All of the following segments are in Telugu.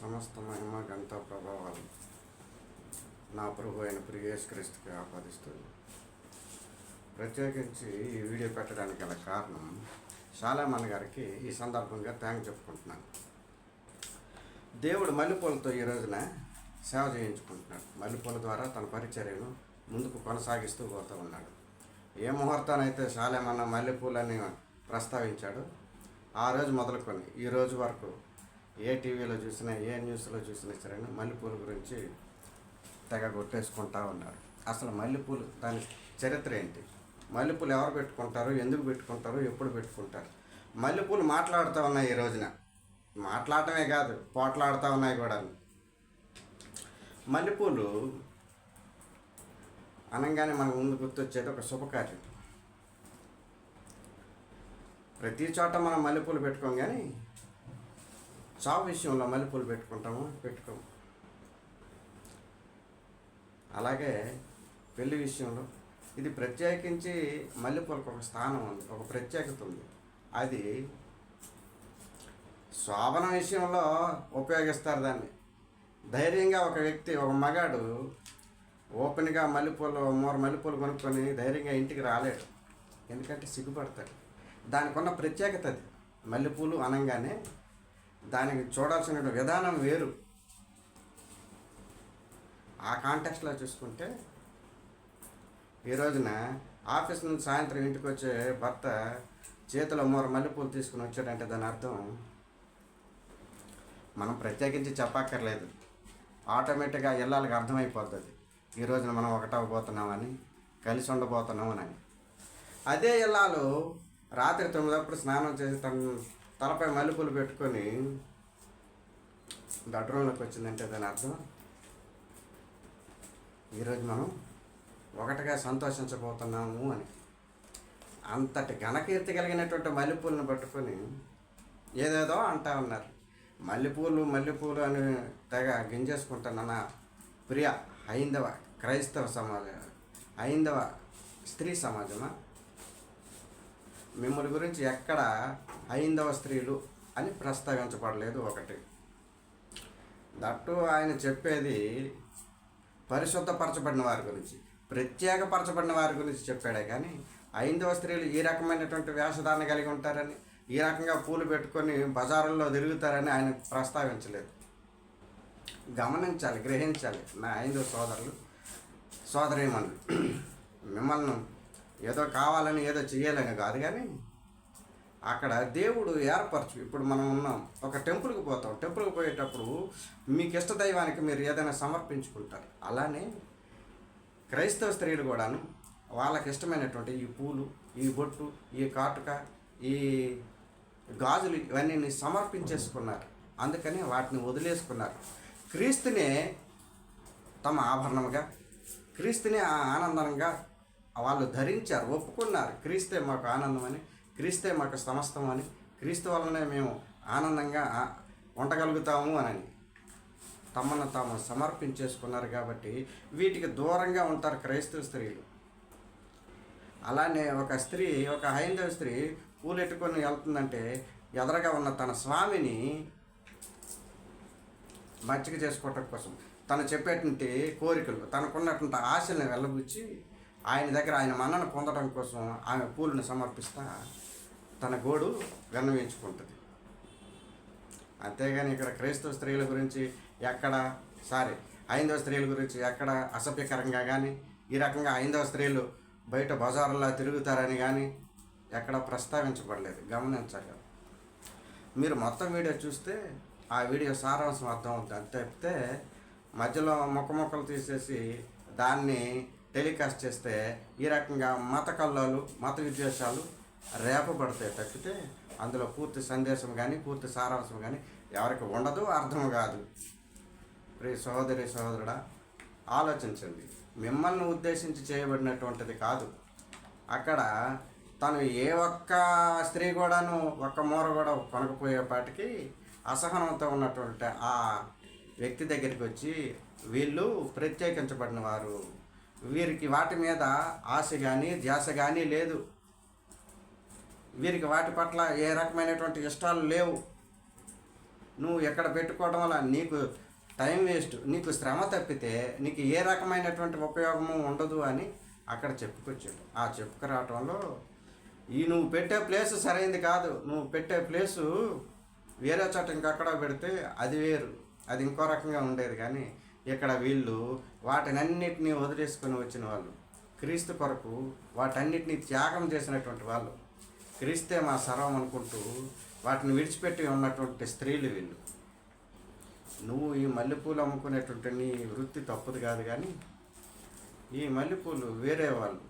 సమస్త మహిమ గంత ప్రభావాలు నా ప్రభు అయిన ప్రియేష్ క్రీస్తుకి ఆపాదిస్తుంది ప్రత్యేకించి ఈ వీడియో పెట్టడానికి గల కారణం శాలామన్ గారికి ఈ సందర్భంగా థ్యాంక్ చెప్పుకుంటున్నాను. దేవుడు మల్లెపూలతో ఈ రోజున సేవ చేయించుకుంటున్నాడు. మల్లెపూల ద్వారా తన పరిచర్యను ముందుకు కొనసాగిస్తూ పోతూ ఉన్నాడు. ఏ ముహూర్తానైతే శాలేమన్న మల్లెపూలని ప్రస్తావించాడు ఆ రోజు మొదలుకొని ఈ రోజు వరకు ఏ టీవీలో చూసినా ఏ న్యూస్లో చూసినా సరే మల్లెపూల గురించి తెగ కొట్టేసుకుంటా ఉన్నారు. అసలు మల్లెపూలు దాని చరిత్ర ఏంటి? మల్లెపూలు ఎవరు పెట్టుకుంటారు ఎందుకు పెట్టుకుంటారు ఎప్పుడు పెట్టుకుంటారు? మల్లెపూలు మాట్లాడుతూ ఉన్నాయి ఈ రోజున. మాట్లాడటమే కాదు పోట్లాడుతూ ఉన్నాయి కూడా మల్లెపూలు అనగానే మనకు ముందు గుర్తొచ్చేది ఒక శుభకార్యం. ప్రతి చోట మనం మల్లెపూలు పెట్టుకోం కానీ చావు విషయంలో మల్లెపూలు పెట్టుకుంటాము పెట్టుకోము. అలాగే పెళ్ళి విషయంలో ఇది ప్రత్యేకించి మల్లెపూలకు ఒక స్థానం ఉంది ఒక ప్రత్యేకత ఉంది. అది శోభన విషయంలో ఉపయోగిస్తారు దాన్ని. ధైర్యంగా ఒక వ్యక్తి ఒక మగాడు ఓపెన్గా మల్లెపూలు మూర మల్లెపూలు కొనుక్కొని ధైర్యంగా ఇంటికి రాలేడు. ఎందుకంటే సిగ్గుపడతాడు. దానికి ఉన్న ప్రత్యేకత అది. మల్లెపూలు అనగానే దానికి చూడాల్సిన విధానం వేరు. ఆ కాంటెక్స్లో చూసుకుంటే ఈ రోజున ఆఫీస్ నుంచి సాయంత్రం ఇంటికి వచ్చే భర్త చేతిలో మూర మల్లెపూలు తీసుకుని వచ్చాడంటే దాని అర్థం మనం ప్రత్యేకించి చెప్పక్కర్లేదు. ఆటోమేటిక్గా ఇళ్ళకి అర్థమైపోతుంది. ఈ రోజున మనం ఒకటవబోతున్నామని కలిసి ఉండబోతున్నామని. అదే ఇల్లాలు రాత్రి తొమ్మిదప్పుడు స్నానం చేసి తన తలపై మల్లెపూలు పెట్టుకొని బెడ్రూమ్లోకి వచ్చిందంటే దాని అర్థం? ఈరోజు మనం ఒకటిగా సంతోషించబోతున్నాము అని. అంతటి ఘనకీర్తి కలిగినటువంటి మల్లెపూలను పట్టుకొని ఏదేదో అంటా ఉన్నారు. మల్లెపూలు మల్లెపూలు అని తెగ గింజేసుకుంటున్న ప్రియ హైందవ క్రైస్తవ సమాజం హైందవ స్త్రీ సమాజమా? మిమ్మల్ని గురించి ఎక్కడ హైందవ స్త్రీలు అని ప్రస్తావించబడలేదు ఒకటి. దట్టు ఆయన చెప్పేది పరిశుద్ధపరచబడిన వారి గురించి ప్రత్యేకపరచబడిన వారి గురించి చెప్పాడే కానీ ఐదవ స్త్రీలు ఈ రకమైనటువంటి వేషధారణ కలిగి ఉంటారని ఈ రకంగా పూలు పెట్టుకొని బజారుల్లో తిరుగుతారని ఆయన ప్రస్తావించలేదు. గమనించాలి గ్రహించాలి. నా ఐదవ సోదరులు సోదరీమణులు మిమ్మల్ని ఏదో కావాలని ఏదో చేయాలని కాదు కానీ అక్కడ దేవుడు ఏర్పరచు. ఇప్పుడు మనం ఉన్నాం. ఒక టెంపుల్కి పోతాం. టెంపుల్కి పోయేటప్పుడు మీకు ఇష్ట దైవానికి మీరు ఏదైనా సమర్పించుకుంటారు. అలానే క్రైస్తవ స్త్రీలు కూడాను వాళ్ళకి ఇష్టమైనటువంటి ఈ పూలు ఈ బొట్టు ఈ కాటుక ఈ గాజులు ఇవన్నీ సమర్పించేసుకున్నారు. అందుకని వాటిని వదిలేసుకున్నారు. క్రీస్తునే తమ ఆభరణంగా క్రీస్తునే ఆ ఆనందంగా వాళ్ళు ధరించారు ఒప్పుకున్నారు. క్రీస్తే మాకు ఆనందం అని క్రీస్తే మాకు సమస్తం అని క్రీస్తు వలనే మేము ఆనందంగా ఉండగలుగుతాము అని తమను తాము సమర్పించేసుకున్నారు కాబట్టి వీటికి దూరంగా ఉంటారు క్రైస్తవ స్త్రీలు. అలానే ఒక స్త్రీ ఒక హైందవ స్త్రీ పూలెట్టుకొని వెళ్తుందంటే ఎదరగా ఉన్న తన స్వామిని మచ్చిక చేసుకోవటం కోసం తను చెప్పేటువంటి కోరికలు తనకున్నటువంటి ఆశల్ని వెళ్ళబుచ్చి ఆయన దగ్గర ఆయన మన్నను పొందడం కోసం ఆమె పూలను సమర్పిస్తా తన గోడు విన్నవించుకుంటుంది అంతేగాని ఇక్కడ క్రైస్తవ స్త్రీల గురించి ఎక్కడ సారీ హైందవ స్త్రీల గురించి ఎక్కడ అసభ్యకరంగా కానీ ఈ రకంగా హైందవ స్త్రీలు బయట బజారులా తిరుగుతారని కానీ ఎక్కడ ప్రస్తావించబడలేదు. గమనించాలి మీరు మొత్తం వీడియో చూస్తే ఆ వీడియో సారాంశం అర్థం అవుతుంది అంతే తప్పితే మధ్యలో మొక్క మొక్కలు తీసేసి దాన్ని టెలికాస్ట్ చేస్తే ఈ రకంగా మత కల్లోలు మత విద్వేషాలు రేపబడతాయి తప్పితే అందులో పూర్తి సందేశం కానీ పూర్తి సారాంశం కానీ ఎవరికి ఉండదు అర్థం కాదు. ప్రియ సహోదరి సహోదరుడా ఆలోచించండి. మిమ్మల్ని ఉద్దేశించి చేయబడినటువంటిది కాదు. అక్కడ తను ఏ ఒక్క స్త్రీ కూడాను ఒక్క మూర కూడా కొనకపోయేపాటికి అసహనంతో ఉన్నటువంటి ఆ వ్యక్తి దగ్గరికి వచ్చి వీళ్ళు ప్రత్యేకించబడిన వారు వీరికి వాటి మీద ఆశ కానీ ధ్యాస కానీ లేదు. వీరికి వాటి పట్ల ఏ రకమైనటువంటి ఇష్టాలు లేవు. నువ్వు ఎక్కడ పెట్టుకోవడం వల్ల నీకు టైం వేస్ట్ నీకు శ్రమ తప్పితే నీకు ఏ రకమైనటువంటి ఉపయోగము ఉండదు అని అక్కడ చెప్పుకొచ్చాడు. ఆ చెప్పుకురావటంలో ఈ నువ్వు పెట్టే ప్లేస్ సరైంది కాదు. నువ్వు పెట్టే ప్లేసు వేరే చోట ఇంకక్కడ పెడితే అది వేరు. అది ఇంకో రకంగా ఉండేది కానీ ఇక్కడ వీళ్ళు వాటినన్నిటినీ వదిలేసుకొని వచ్చిన వాళ్ళు క్రీస్తు కొరకు వాటన్నిటిని త్యాగం చేసినటువంటి వాళ్ళు. క్రీస్తే మా సర్వం అనుకుంటూ వాటిని విడిచిపెట్టి ఉన్నటువంటి స్త్రీలు వీళ్ళు. నువ్వు ఈ మల్లెపూలు అమ్ముకునేటువంటి నీ వృత్తి తప్పదు కాదు కానీ ఈ మల్లెపూలు వేరే వాళ్ళు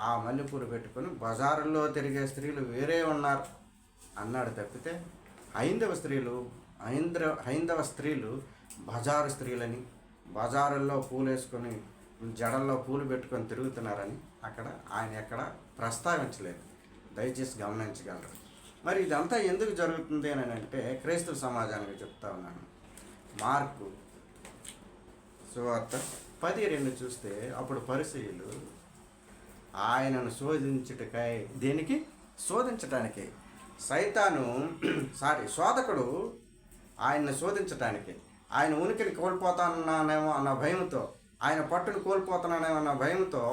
ఆ మల్లెపూలు పెట్టుకొని బజారుల్లో తిరిగే స్త్రీలు వేరే ఉన్నారు అన్నాడు తప్పితే హైందవ స్త్రీలు హైంద్ర హైందవ స్త్రీలు బజారు స్త్రీలని బజారుల్లో పూలు వేసుకొని జడల్లో పూలు పెట్టుకొని తిరుగుతున్నారని అక్కడ ఆయన ఎక్కడ ప్రస్తావించలేదు. దయచేసి గమనించగలరు. మరి ఇదంతా ఎందుకు జరుగుతుంది అని అంటే క్రైస్తవ సమాజానికి చెప్తా ఉన్నాను. మార్కు సువార్త పది రెండు చూస్తే అప్పుడు పరిశీలు ఆయనను శోధించుటకై దేనికి? శోధించటానికి. సైతాను సారీ శోధకుడు ఆయన్ని శోధించటానికి. ఆయన ఉనికిని కోల్పోతానన్నానేమో అన్న భయంతో ఆయన పట్టును కోల్పోతున్నానేమో అన్న భయంతో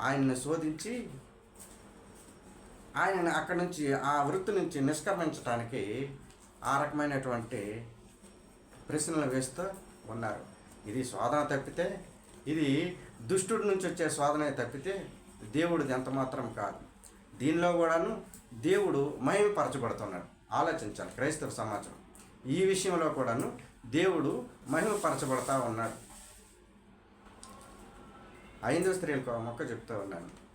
ఆయన్ని శోధించి ఆయనని అక్కడి నుంచి ఆ వృత్తి నుంచి నిష్క్రమించడానికి ఆ రకమైనటువంటి ప్రశ్నలు వేస్తూ ఉన్నారు. ఇది శోధన తప్పితే ఇది దుష్టుడి నుంచి వచ్చే శోధనే తప్పితే దేవుడిది ఎంత మాత్రం కాదు. దీనిలో కూడాను దేవుడు మహిమపరచబడుతున్నాడు. ఆలోచించాలి క్రైస్తవ సమాజం. ఈ విషయంలో కూడాను దేవుడు మహిమపరచబడతా ఉన్నాడు. ఐదు స్త్రీలకు మొక్క చెప్తూ ఉన్నాను.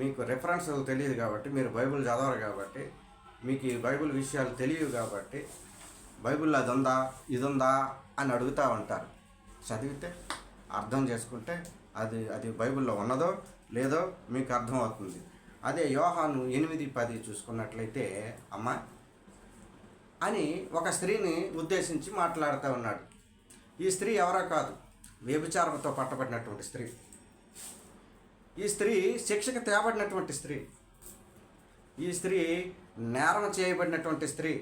మీకు రెఫరెన్స్ తెలియదు కాబట్టి మీరు బైబిల్ చదవరు కాబట్టి మీకు ఈ బైబిల్ విషయాలు తెలియవు కాబట్టి బైబిల్లో అది ఉందా ఇది ఉందా అని అడుగుతూ ఉంటారు. చదివితే అర్థం చేసుకుంటే అది అది బైబిల్లో ఉన్నదో లేదో మీకు అర్థమవుతుంది. అదే యోహాను ఎనిమిది పది చూసుకున్నట్లయితే అమ్మ అని ఒక స్త్రీని ఉద్దేశించి మాట్లాడుతూ ఉన్నాడు. ఈ స్త్రీ ఎవరో కాదు వ్యభిచారంతో పట్టబడినటువంటి స్త్రీ. ఈ స్త్రీ శిక్షకు తేబడినటువంటి స్త్రీ. ఈ స్త్రీ నేరం చేయబడినటువంటి స్త్రీ.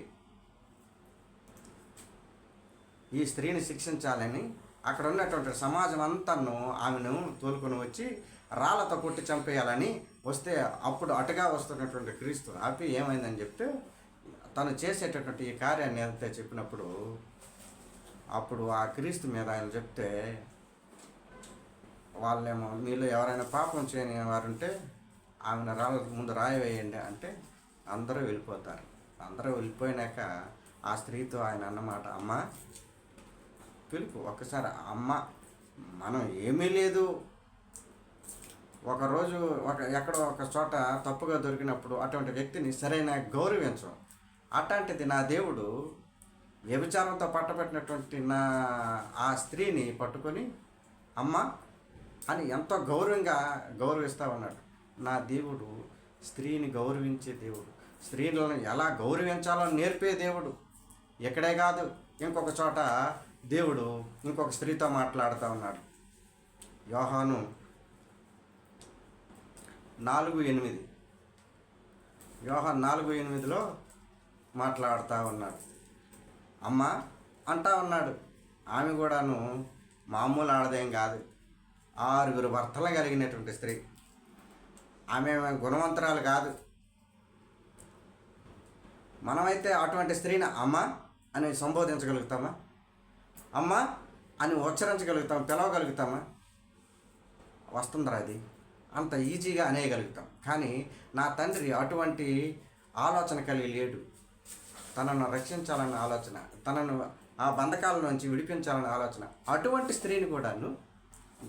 ఈ స్త్రీని శిక్షించాలని అక్కడ ఉన్నటువంటి సమాజం అంతాను ఆమెను తోలుకొని వచ్చి రాళ్ళతో కొట్టి చంపేయాలని వస్తే అప్పుడు అటుగా వస్తున్నటువంటి క్రీస్తు ఆపి ఏమైందని చెప్తే తను చేసేటటువంటి ఈ కార్యాన్ని ఎంత చెప్పినప్పుడు అప్పుడు ఆ క్రీస్తు మీద ఆయన చెప్తే వాళ్ళేమో మీలో ఎవరైనా పాపం చేయని వారుంటే ఆమెను రాళ్ళ ముందు రాయి వేయండి అంటే అందరూ వెళ్ళిపోతారు. అందరూ వెళ్ళిపోయినాక ఆ స్త్రీతో ఆయన అన్నమాట అమ్మ పిలుపు ఒక్కసారి అమ్మ మనం ఏమీ లేదు. ఒకరోజు ఒక ఎక్కడో ఒక చోట తప్పుగా దొరికినప్పుడు అటువంటి వ్యక్తిని సరైన గౌరవించం. అట్లాంటిది నా దేవుడు వ్యభిచారంతో పట్టబెట్టినటువంటి నా ఆ స్త్రీని పట్టుకొని అమ్మ అని ఎంతో గౌరవంగా గౌరవిస్తూ ఉన్నాడు. నా దేవుడు స్త్రీని గౌరవించే దేవుడు స్త్రీలను ఎలా గౌరవించాలో నేర్పే దేవుడు. ఎక్కడే కాదు ఇంకొక చోట దేవుడు ఇంకొక స్త్రీతో మాట్లాడుతూ ఉన్నాడు. యోహాను నాలుగు ఎనిమిది. యోహాన్ నాలుగు ఎనిమిదిలో మాట్లాడుతూ ఉన్నాడు. అమ్మ అంటా ఉన్నాడు ఆమె కూడాను మామూలు ఆడదేం కాదు. ఆరుగురు భర్తలు కలిగినటువంటి స్త్రీ. ఆమె గుణవంతురాలు కాదు. మనమైతే అటువంటి స్త్రీని అమ్మ అని సంబోధించగలుగుతామా? అమ్మ అని ఉచ్చరించగలుగుతాం పిలవగలుగుతామా? వస్తుందిరా అది అంత ఈజీగా అనేయగలుగుతాం. కానీ నా తండ్రి అటువంటి ఆలోచన కలిగి లేడు. తనను రక్షించాలన్న ఆలోచన తనను ఆ బంధకాల నుంచి విడిపించాలన్న ఆలోచన అటువంటి స్త్రీని కూడాను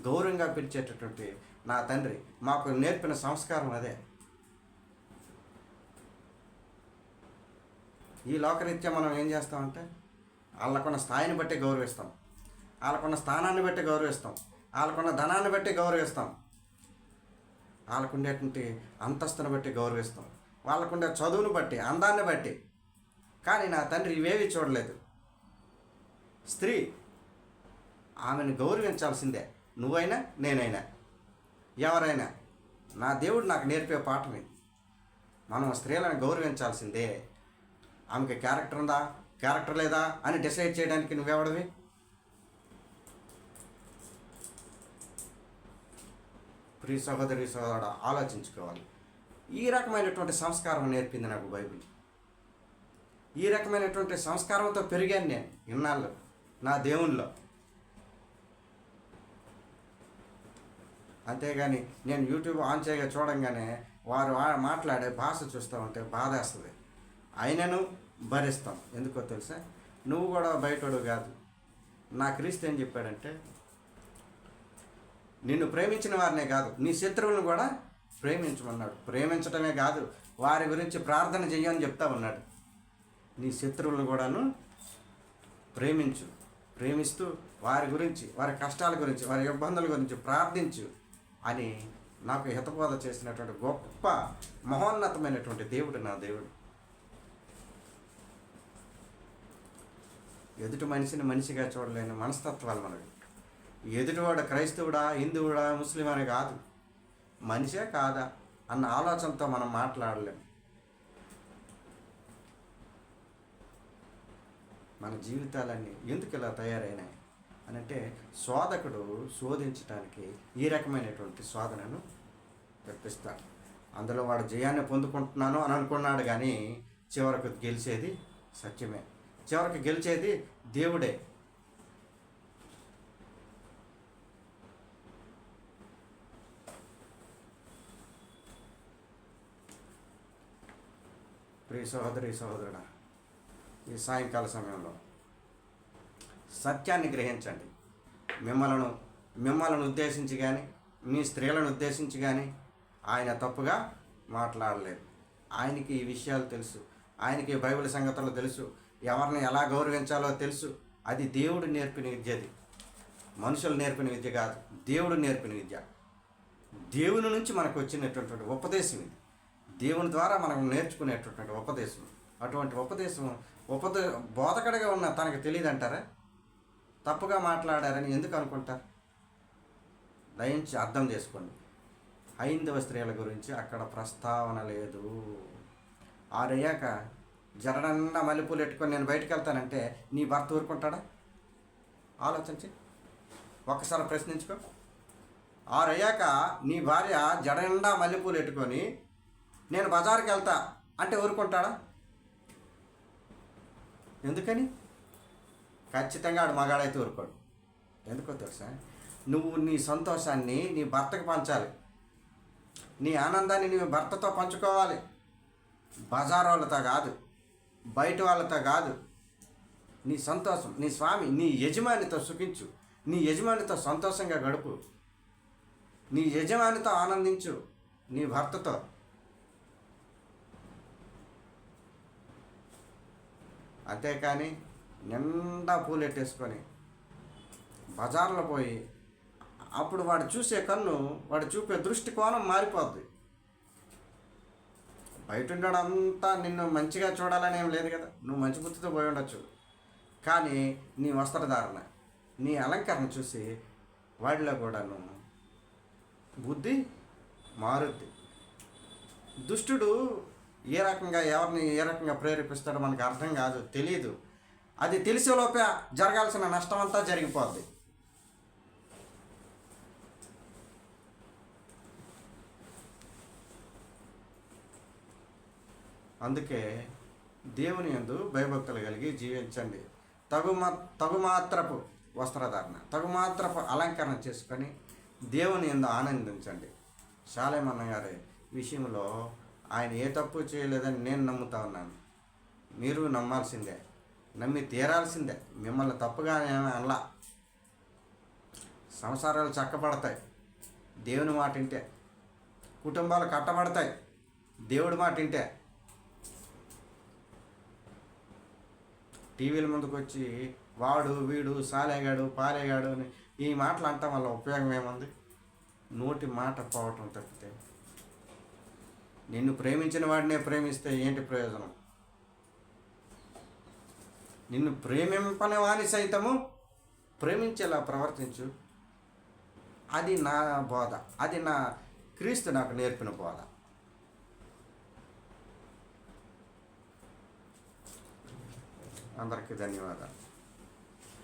గౌరవంగా పిలిచేటటువంటి నా తండ్రి. మాకు నేర్పిన సంస్కారం అదే. ఈ లోకరీత్యా మనం ఏం చేస్తామంటే వాళ్ళకున్న స్థాయిని బట్టి గౌరవిస్తాం. వాళ్ళకున్న స్థానాన్ని బట్టి గౌరవిస్తాం. వాళ్ళకున్న ధనాన్ని బట్టి గౌరవిస్తాం. వాళ్ళకుండేటువంటి అంతస్తుని బట్టి గౌరవిస్తాం. వాళ్ళకుండే చదువును బట్టి అందాన్ని బట్టి. కానీ నా తండ్రి ఇవేవి చూడలేదు. స్త్రీ ఆమెను గౌరవించాల్సిందే. నువ్వైనా నేనైనా. ఎవరైనా. నా దేవుడు నాకు నేర్పే పాఠం ఇది మనం స్త్రీలను గౌరవించాల్సిందే. ఆమెకి క్యారెక్టర్ ఉందా? క్యారెక్టర్ లేదా? అని డిసైడ్ చేయడానికి నువ్వెవడవి? ప్రియ సహోదరి సహోదరుడు ఆలోచించుకోవాలి. ఈ రకమైనటువంటి సంస్కారం నేర్పింది నాకు బైబిల్. ఈ రకమైనటువంటి సంస్కారంతో పెరిగాను నేను ఇన్నాళ్ళు నా దేవునిలో అంతేగాని నేను యూట్యూబ్ ఆన్ చేయగా చూడంగానే వారు మాట్లాడే భాష చూస్తూ ఉంటే బాధేస్తుంది. అయినను భరిస్తాం. ఎందుకో తెలుసా? నువ్వు కూడా బయటోడు కాదు. నా క్రీస్తు ఏం చెప్పాడంటే నిన్ను ప్రేమించిన వారినే కాదు నీ శత్రువులను కూడా ప్రేమించమన్నాడు. ప్రేమించటమే కాదు వారి గురించి ప్రార్థన చెయ్యని చెప్తా ఉన్నాడు. నీ శత్రువులను కూడాను ప్రేమించు ప్రేమిస్తూ వారి గురించి వారి కష్టాల గురించి వారి ఇబ్బందుల గురించి ప్రార్థించు. అని నాకు హితబోధ చేసినటువంటి గొప్ప మహోన్నతమైనటువంటి దేవుడు నా దేవుడు. ఎదుటి మనిషిని మనిషిగా చూడలేని మనస్తత్వాలు మనవి. ఎదుటివాడు క్రైస్తవుడా హిందువుడా ముస్లిం అని కాదు. మనిషే కాదా అన్న ఆలోచనతో మనం మాట్లాడలేము మన జీవితాలన్నీ ఎందుకు ఇలా తయారైనాయి? అని అంటే శోధకుడు శోధించడానికి ఈ రకమైనటువంటి శోధనను తెప్పిస్తాడు అందులో వాడు జయాన్ని పొందుకుంటున్నాను అని అనుకున్నాడు కానీ చివరకు గెలిచేది సత్యమే. చివరికి గెలిచేది దేవుడే. ప్రియ సహోదరి సహోదరుడా ఈ సాయంకాల సమయంలో సత్యాన్ని గ్రహించండి. మిమ్మలను మిమ్మల్ని ఉద్దేశించి కానీ మీ స్త్రీలను ఉద్దేశించి కానీ ఆయన తప్పుగా మాట్లాడలేదు. ఆయనకి ఈ విషయాలు తెలుసు. ఆయనకి బైబిల్ సంగతులు తెలుసు. ఎవరిని ఎలా గౌరవించాలో తెలుసు. అది దేవుడు నేర్పిన విద్యది. మనుషులు నేర్పిన విద్య కాదు. దేవుడు నేర్పిన విద్య. దేవుని నుంచి మనకు వచ్చినటువంటి ఉపదేశం ఇది. దేవుని ద్వారా మనం నేర్చుకునేటటువంటి ఉపదేశం. అటువంటి ఉపదేశం ఉపదే బోధకడగా ఉన్న తనకు తెలియదు అంటారా తప్పుగా మాట్లాడారని ఎందుకు అనుకుంటారు? దయించి అర్థం చేసుకోండి. హైందవ స్త్రీల గురించి అక్కడ ప్రస్తావన లేదు. ఆరయ్యాక జరడన్న మల్లెపూలు పెట్టుకొని నేను బయటకు వెళ్తానంటే నీ భర్త ఊరుకుంటాడా? ఆలోచించి. ఒక్కసారి ప్రశ్నించుకో. ఆరయ్యాక నీ భార్య జడనిండా మల్లెపూలు పెట్టుకొని నేను బజార్కి వెళ్తా అంటే ఊరుకుంటాడా? ఎందుకని? ఖచ్చితంగా ఆడు మగాడైతే ఊరుకోడు. ఎందుకో తెలుసా? నువ్వు నీ సంతోషాన్ని నీ భర్తకు పంచాలి. నీ ఆనందాన్ని నీ భర్తతో పంచుకోవాలి. బజార్ వాళ్ళతో కాదు బయట వాళ్ళతో కాదు. నీ సంతోషం నీ స్వామి నీ యజమానితో సుఖించు. నీ యజమానితో సంతోషంగా గడుపు. నీ యజమానితో ఆనందించు నీ భర్తతో. అంతేకాని నిండా పూలెట్టేసుకొని బజార్లో పోయి అప్పుడు వాడు చూసే కన్ను వాడు చూపే దృష్టికోణం మారిపోద్ది. బయట ఉండడంతా నిన్ను మంచిగా చూడాలని ఏం లేదు కదా. నువ్వు మంచి బుద్ధితో పోయి ఉండొచ్చు. కానీ నీ వస్త్రధారణ నీ అలంకరణ చూసి వాడిలో కూడా నువ్వు బుద్ధి మారుద్ది. దుష్టుడు ఏ రకంగా ఎవరిని ఏ రకంగా ప్రేరేపిస్తాడో మనకు అర్థం కాదు తెలియదు అది తెలిసేలోపే జరగాల్సిన నష్టం అంతా జరిగిపోద్ది. అందుకే దేవుని యందు భయభక్తులు కలిగి జీవించండి. తగు తగుమాత్రపు వస్త్రధారణ తగుమాత్రపు అలంకరణ చేసుకొని దేవుని యందు ఆనందించండి. శాలేమన్న గారి విషయంలో ఆయన ఏ తప్పు చేయలేదని నేను నమ్ముతా ఉన్నాను. మీరు నమ్మాల్సిందే. నమ్మి తీరాల్సిందే. మిమ్మల్ని తప్పుగా నేను అనలా. సంసారాలు చక్కబడతాయి. దేవుని మాట వింటే. కుటుంబాలు కట్టబడతాయి. దేవుడి మాట వింటే. టీవీల ముందుకు వచ్చి వాడు వీడు సాలేగాడు పాలేగాడు అని ఈ మాటలు అంటాం వల్ల ఉపయోగం ఏముంది? నోటి మాట పోవటం తప్పితే. నిన్ను ప్రేమించిన వాడినే ప్రేమిస్తే ఏంటి ప్రయోజనం? నిన్ను ప్రేమింపని వాని సైతము ప్రేమించేలా ప్రవర్తించు. అది నా బోధ. అది నా క్రీస్తు నాకు నేర్పిన బోధ. అందరికీ ధన్యవాదాలు.